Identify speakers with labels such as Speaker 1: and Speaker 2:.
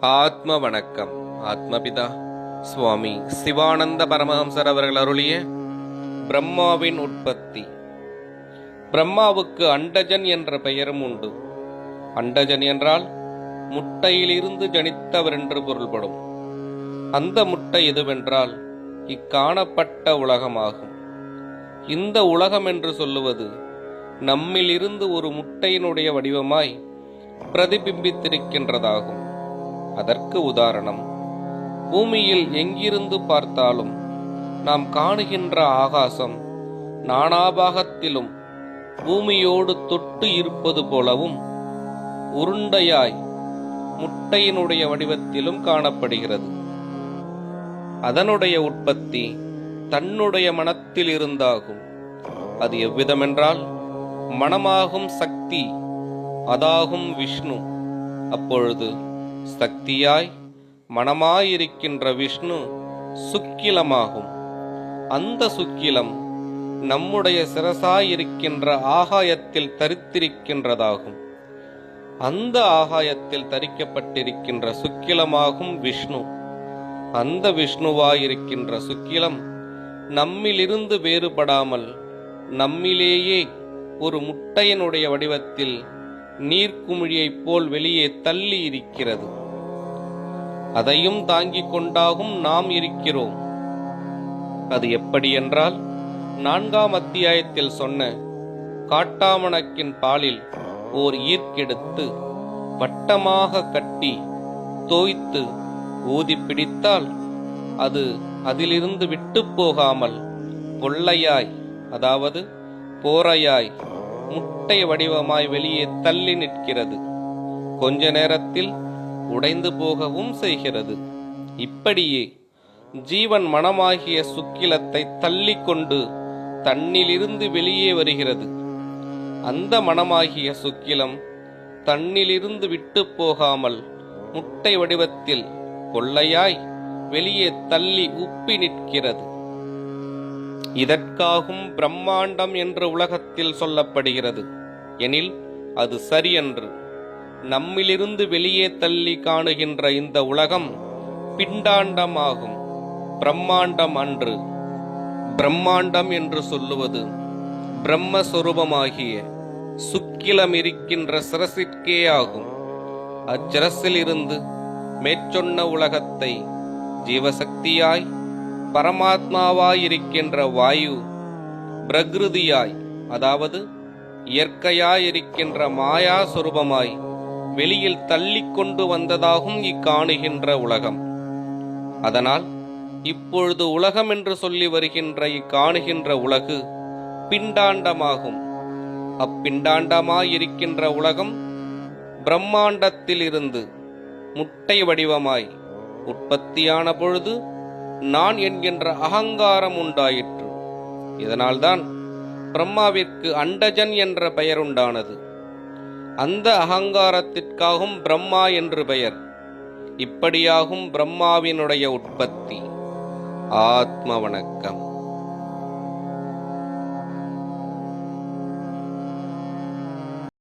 Speaker 1: ஆத்ம வணக்கம் ஆத்மபிதா. சுவாமி சிவானந்த பரமஹம்சர் அவர்கள் அருளிய பிரம்மாவின் உற்பத்தி. பிரம்மாவுக்கு அண்டஜன் என்ற பெயரும் உண்டு. அண்டஜன் என்றால் முட்டையிலிருந்து ஜனித்தவர் என்று பொருள்படும். அந்த முட்டை எதுவென்றால் இக்காணப்பட்ட உலகமாகும். இந்த உலகம் என்று சொல்லுவது நம்மிலிருந்து ஒரு முட்டையினுடைய வடிவமாய் பிரதிபிம்பித்திருக்கின்றதாகும். அதற்கு உதாரணம் பூமியில் எங்கிருந்து பார்த்தாலும் நாம் காணுகின்ற ஆகாசம் நானாபாகத்திலும் பூமியோடு தொட்டு இருப்பது போலவும் உருண்டையாய் முட்டையினுடைய வடிவத்திலும் காணப்படுகிறது. அதனுடைய உற்பத்தி தன்னுடைய மனத்தில் இருந்தாகும். அது எவ்விதமென்றால் மனமாகும் சக்தி அதாகும் விஷ்ணு. அப்பொழுது சக்தியாய் மனமாயிருக்கின்ற விஷ்ணு சுக்கிலமாகும். அந்த சுக்கிலம் நம்முடைய சிரசாயிருக்கின்ற ஆகாயத்தில் தரித்திருக்கின்றதாகும். அந்த ஆகாயத்தில் தரிக்கப்பட்டிருக்கின்ற சுக்கிலமாகும் விஷ்ணு. அந்த விஷ்ணுவாயிருக்கின்ற சுக்கிலம் நம்மிலிருந்து வேறுபடாமல் நம்மிலேயே ஒரு முட்டையனுடைய வடிவத்தில் நீர்க்குமிழியைப் போல் வெளியே தள்ளி இருக்கிறது அதையும் தாங்கிக் கொண்டாகும் நாம் இருக்கிறோம். அது எப்படி என்றால் நான்காம் அத்தியாயத்தில் சொன்ன காட்டாமணக்கின் பாலில் ஓர் ஈர்க்கெடுத்து வட்டமாக கட்டி தோய்த்து ஊதி பிடித்தால் அது அதிலிருந்து விட்டு போகாமல் கொள்ளையாய் அதாவது போரையாய் முட்டை வடிவமாய் வெளியே தள்ளி நிற்கிறது. கொஞ்ச நேரத்தில் உடைந்து போகவும் செய்கிறது. இப்படியே ஜீவன் மனமாகிய சுக்கிலத்தை தள்ளி கொண்டு தன்னிலிருந்து வெளியே வருகிறது. அந்த மனமாகிய சுக்கிலம் தன்னிலிருந்து விட்டு போகாமல் முட்டை வடிவத்தில் கொள்ளையாய் வெளியே தள்ளி உப்பி நிற்கிறது. இதற்காகும் பிரம்மாண்டம் என்று உலகத்தில் சொல்லப்படுகிறது. எனில் அது சரியன்று. நம்மிலிருந்து வெளியே தள்ளி காணுகின்ற இந்த உலகம் பிண்டாண்டமாகும் பிரம்மாண்டம் அன்று. பிரம்மாண்டம் என்று சொல்லுவது பிரம்மஸ்வரூபமாகிய சுக்கிலம் இருக்கின்ற சிரசிற்கே ஆகும். அச்சிரசிலிருந்து மேற்சொன்ன உலகத்தை ஜீவசக்தியாய் பரமாத்மாவாயிருக்கின்ற வாயு பிரகிருதியாய் அதாவது இயற்கையாயிருக்கின்ற மாயா சொரூபமாய் வெளியில் தள்ளி கொண்டு வந்ததாகும் இக்காணுகின்ற உலகம். அதனால் இப்பொழுது உலகம் என்று சொல்லி வருகின்ற இக்காணுகின்ற உலகு பிண்டாண்டமாகும். அப்பிண்டாண்டமாயிருக்கின்ற உலகம் பிரம்மாண்டத்திலிருந்து முட்டை வடிவமாய் உற்பத்தியான பொழுது நான் என்கின்ற அகங்காரம் உண்டாயிற்று. இதனால்தான் பிரம்மாவிற்கு அண்டஜன் என்ற பெயர் உண்டானது. அந்த அகங்காரத்திற்காகும் பிரம்மா என்று பெயர். இப்படியாகும் பிரம்மாவினுடைய உற்பத்தி. ஆத்ம வணக்கம்.